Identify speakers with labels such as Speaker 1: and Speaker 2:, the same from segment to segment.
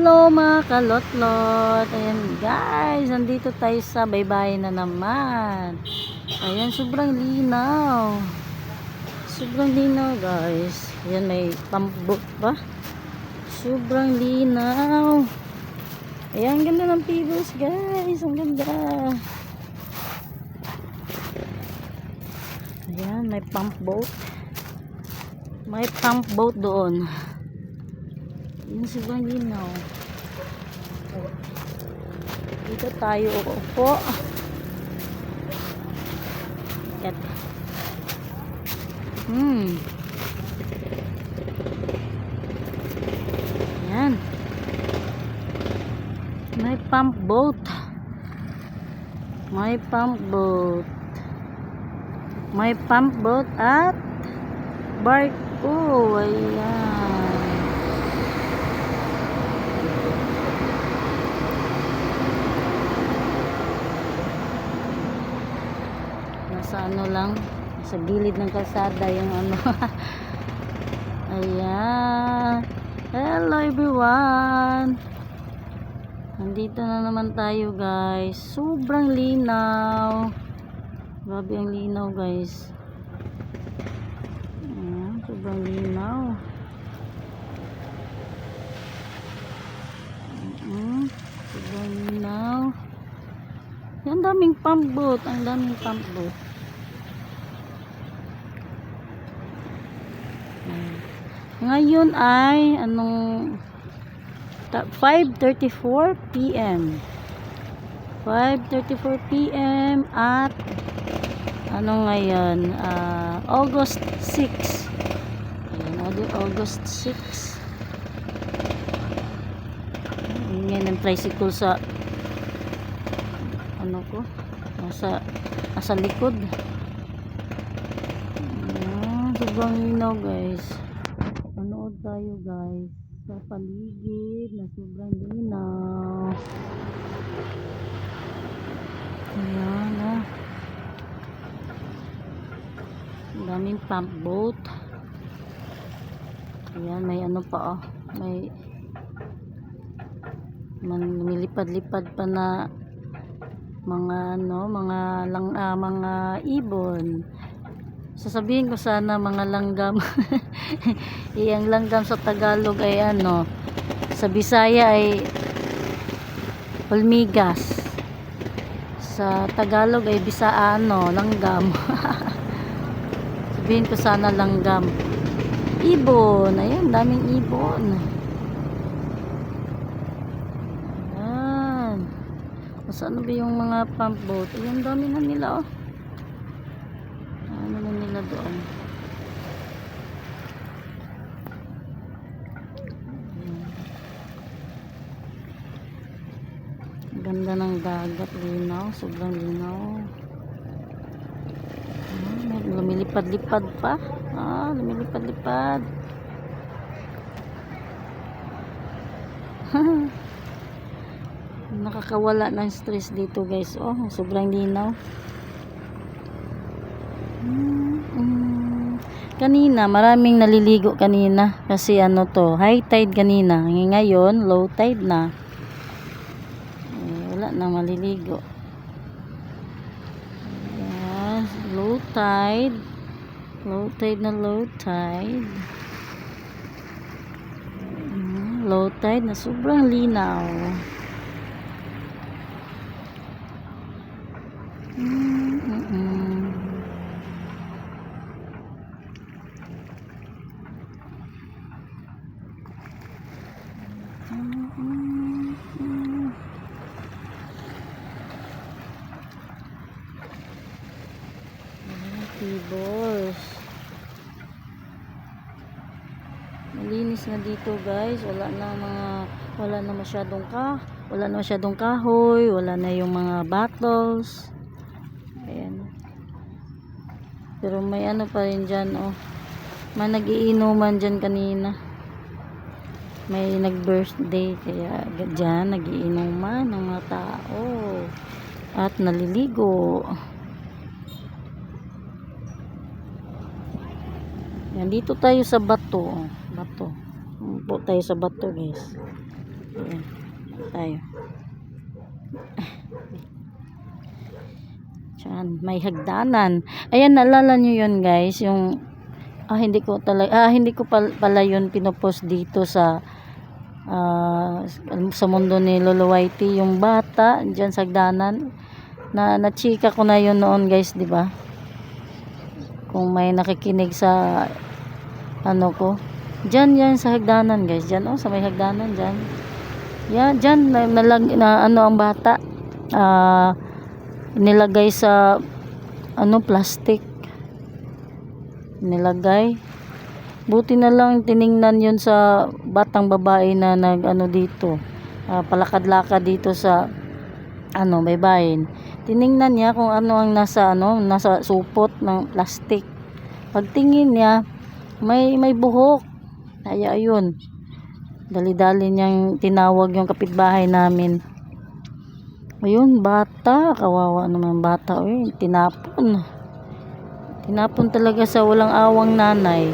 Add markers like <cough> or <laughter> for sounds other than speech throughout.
Speaker 1: Hello mga kalotlot. Ayan guys, nandito tayo sa baybayin na naman. Ayan, sobrang linaw. Sobrang linaw guys. Ayan, may pambot pa. Sobrang linaw. Ayan, ganda ng pebbles guys. Ang ganda. Ayan, may pump boat. May pump boat doon. Yung sobrang linaw. Dito tayo uupo. Kat. Hmm. Yan. May pump boat. May pump boat. May pump boat at barko. Ayan. Nasa ano lang sa gilid ng kalsada yung ano. <laughs> Ayan. Hello everyone. Nandito na naman tayo guys. Sobrang linaw. Grabe ang linaw guys. Ayan, sobrang linaw. Mm sobrang linaw. Ang daming pump boat ang daming pump boat Ngayon ay anong ta- 5:34 PM. 5:34 PM at ano ngayon? ah, August 6. Ayan, August 6. Ngayon ang tricycle sa ano ko? Nasa nasa likod. Sobrang linaw guys. Panood tayo guys sa paligid na sobrang linaw. Ayan ah. Daming pump boat. Ayan, may ano pa oh. May man lumilipad-lipad pa na mga ano, mga lang ah, mga ibon. Sasabihin ko sana mga langgam. <laughs> Iyang langgam sa Tagalog ay ano, sa Bisaya ay Olmigas. Sa Tagalog ay bisa ano, langgam. <laughs> Sabihin ko sana langgam. Ibon, ayan, daming ibon. Ayan. Saan ba yung mga pump boat? Ayan, dami na nila oh. Ano na nila doon? Ayan. Ganda ng dagat, linaw, sobrang linaw. Ah, lumilipad-lipad pa. Ah, lumilipad-lipad. <laughs> Nakakawala ng stress dito guys. Oh, sobrang linaw. Mm, Kanina, maraming naliligo kanina. Kasi ano to, high tide kanina. Ngayon, low tide na. Na maliligo. Ayan, low tide. Low tide na low tide. Low tide na sobrang linaw. Mm, mm. Mm, mm, mm. Ayan, Tibos. Malinis na dito guys. Wala na mga wala na masyadong ka wala na masyadong kahoy, wala na yung mga bottles. Ayan. Pero may ano pa rin dyan, oh. May nagiinuman dyan kanina. May nag-birthday, kaya dyan nagiinuman ng mga tao. At naliligo. Yan, dito tayo sa bato. Bato. Upo tayo sa bato, guys. Ayan. Tayo. Diyan, may hagdanan. Ayan, naalala nyo yun guys, yung ah, hindi ko talaga, ah, hindi ko pal- pala yun pinopost dito sa ah, sa mundo ni Lolo Whitey, yung bata diyan sa hagdanan na nachika ko na yun noon guys, di ba? Kung may nakikinig sa ano ko, diyan yan sa hagdanan guys, diyan oh, sa may hagdanan diyan. Yan, diyan na, nalag, na ano ang bata. Ah, nilagay sa ano plastic. Nilagay. Buti na lang tiningnan yon sa batang babae na nag ano dito. Ah, palakad-lakad dito sa ano baybayin tiningnan niya kung ano ang nasa ano nasa supot ng plastic. Pagtingin niya may may buhok kaya ayun dali-dali niyang tinawag yung kapitbahay namin Ayun, bata. Kawawa naman bata. Uy, tinapon. Tinapon talaga sa walang awang nanay.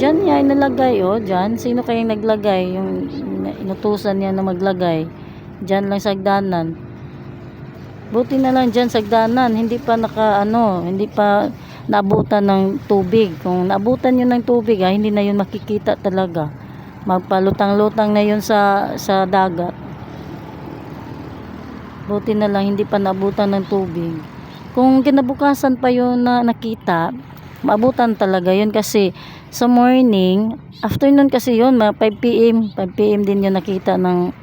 Speaker 1: Diyan niya inalagay, oh. Diyan. Sino kayang naglagay? Yung inutusan niya na maglagay. Diyan lang sa hagdanan. Buti na lang diyan sa hagdanan. Hindi pa naka, ano, hindi pa naabutan ng tubig. Kung naabutan yun ng tubig, ah, hindi na yun makikita talaga. Magpalutang-lutang na yun sa, sa dagat. Buti na lang hindi pa naabutan ng tubig. Kung kinabukasan pa yun na nakita, maabutan talaga yun kasi sa morning, afternoon kasi yun, mga 5 p.m. 5 p.m. din yun nakita ng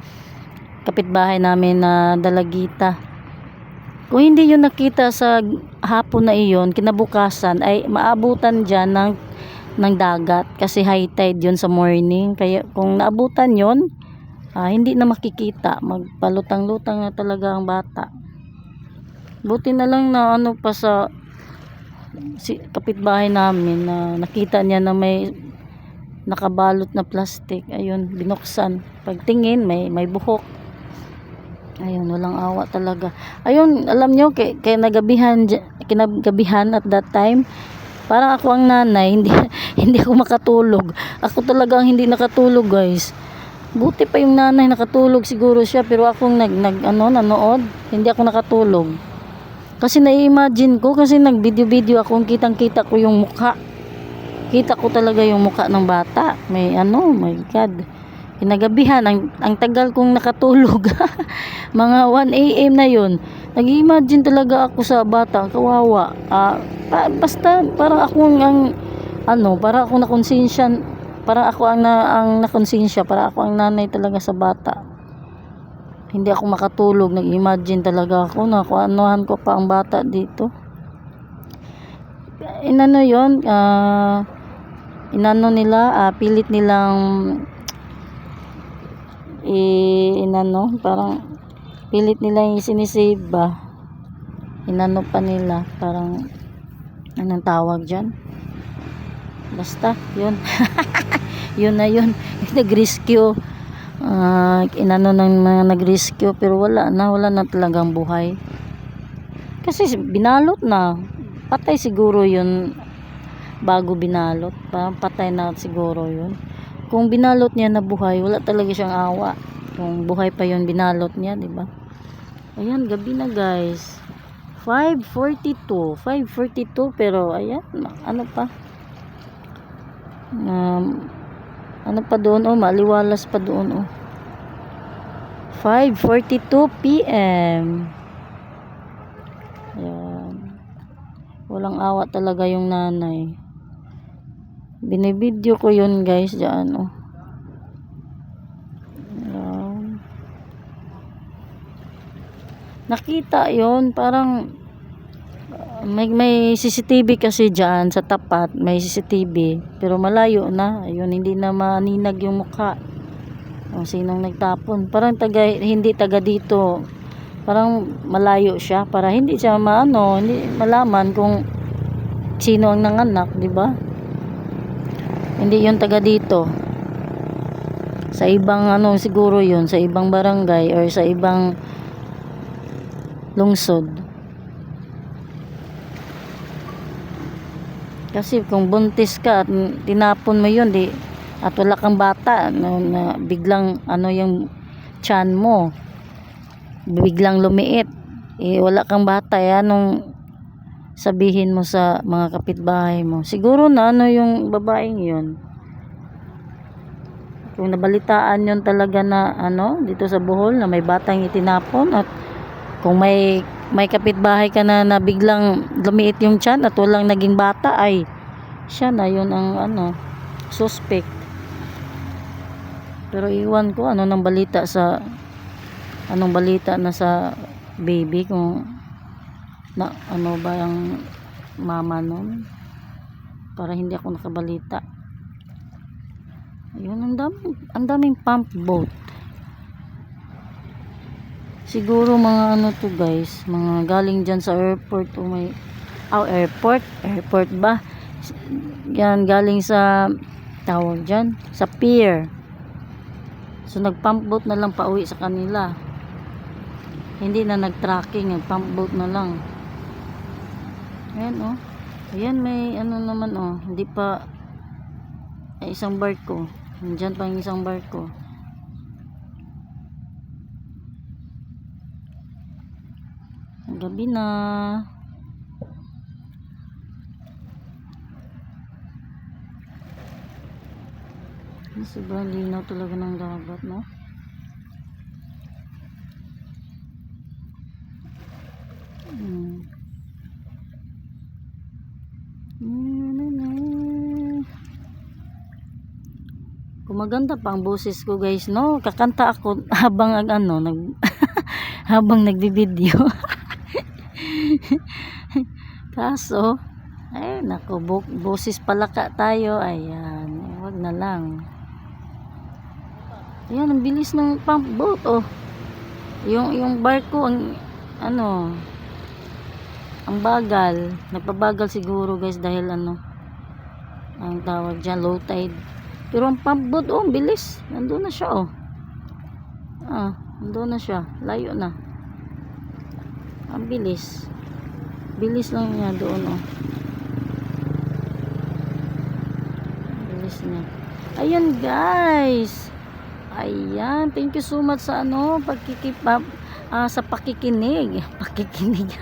Speaker 1: kapitbahay namin na dalagita. Kung hindi yun nakita sa hapon na iyon, kinabukasan ay maabutan dyan ng, ng dagat kasi high tide yun sa morning. Kaya kung naabutan yun, ah, hindi na makikita. Magpalutang-lutang na talaga ang bata. Buti na lang na ano pa sa si kapitbahay namin na nakita niya na may nakabalot na plastic. Ayun binuksan. Pagtingin may may buhok ayun walang awa talaga ayun alam nyo kay, kay nagabihan kinagabihan at that time parang ako ang nanay <laughs> hindi hindi ako makatulog ako talaga ang hindi nakatulog guys Buti pa yung nanay nakatulog siguro siya pero akong nag, nag ano nanood, hindi ako nakatulog. Kasi na-imagine ko kasi nag-video-video ako kitang-kita ko yung mukha. Kita ko talaga yung mukha ng bata. May ano, my god. Kinagabihan ang, ang tagal kong nakatulog. <laughs> Mga 1 AM na yun. Nag-imagine talaga ako sa bata, kawawa. Ah, pa- basta parang ako ang ano, para ako na konsensya parang ako ang na, ang nakonsensya, para ako ang nanay talaga sa bata. Hindi ako makatulog, nag-imagine talaga ako na kung anuhan ko pa ang bata dito. Inano yon ah inano nila, ah, pilit nilang inano, parang pilit nilang sinisave ba. Inano pa nila, parang anong tawag dyan? Basta, yun. <laughs> yun na yun. <laughs> Nag-rescue. Ah, inano ng mga nag-rescue pero wala na, wala na talagang buhay. Kasi binalot na. Patay siguro yun bago binalot. Parang patay na siguro yun. Kung binalot niya na buhay, wala talaga siyang awa. Kung buhay pa yun, binalot niya, di ba? Ayan, gabi na guys. 5.42. 5.42 pero ayan, ano pa um, ano pa doon oh maliwalas pa doon oh 5:42 PM Ayan. Walang awa talaga yung nanay. Binibidyo ko yun guys diyan oh. Nakita yon parang may, may CCTV kasi dyan sa tapat may CCTV pero malayo na. Ayun hindi na maninag yung mukha. O sinong nagtapon. Parang taga hindi taga dito. Parang malayo siya para hindi siya maano hindi malaman kung sino ang nanganak di ba hindi yung taga dito. Sa ibang ano siguro yun sa ibang barangay or sa ibang lungsod. Kasi kung buntis ka at tinapon mo yun di at wala kang bata no, na biglang ano yung tiyan mo biglang lumiit eh wala kang bata yan nung sabihin mo sa mga kapitbahay mo. Siguro na ano yung babaeng yun. Kung nabalitaan yun talaga na ano dito sa Bohol na may batang itinapon at kung may may kapitbahay ka na, na biglang lumiit yung tiyan at walang naging bata ay siya na yun ang ano suspect. Pero iwan ko ano nang balita sa anong balita na sa baby kung na ano ba ang mama nun? Para hindi ako nakabalita. Ayun ang daming ang daming pump boat. Siguro mga ano to guys mga galing dyan sa airport o may oh, airport? Airport ba? Yan galing sa tawag dyan sa pier. So nag pump boat na lang pauwi sa kanila. Hindi na nag tracking nag pump boat na lang ayan oh. Ayan may ano naman oh. Hindi pa ay, isang barko nandyan pa yung isang barko gabi na. Sobrang linaw talaga ng dagat no Hmm. Kumaganda pa ang boses ko guys no? Kakanta ako <laughs> habang ang ano nag <laughs> habang nagbibideo <laughs> kaso ay nako bo- boses palaka tayo. Ayan wag na lang. Ayan ang bilis ng pump boat oh. Yung yung barko ang ano ang bagal. Nagpabagal siguro guys dahil ano ang tawag dyan low tide pero ang pump boat oh bilis. Nandun na siya oh. Ah nandun na siya. Layo na. Ang bilis. Bilis lang niya doon oh. Bilis niya. Ayan guys. Ayan thank you so much sa ano pagkikip ah, ah, sa pakikinig. <laughs> Pakikinig <laughs>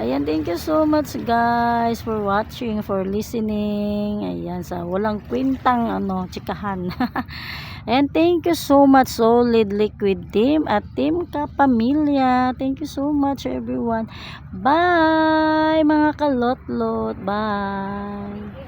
Speaker 1: ayan thank you so much guys for watching for listening ayan sa walang kwentang ano chikahan <laughs> And thank you so much Solid Liquid Team at Team Kapamilya. Thank you so much everyone. Bye mga kalotlot. Bye.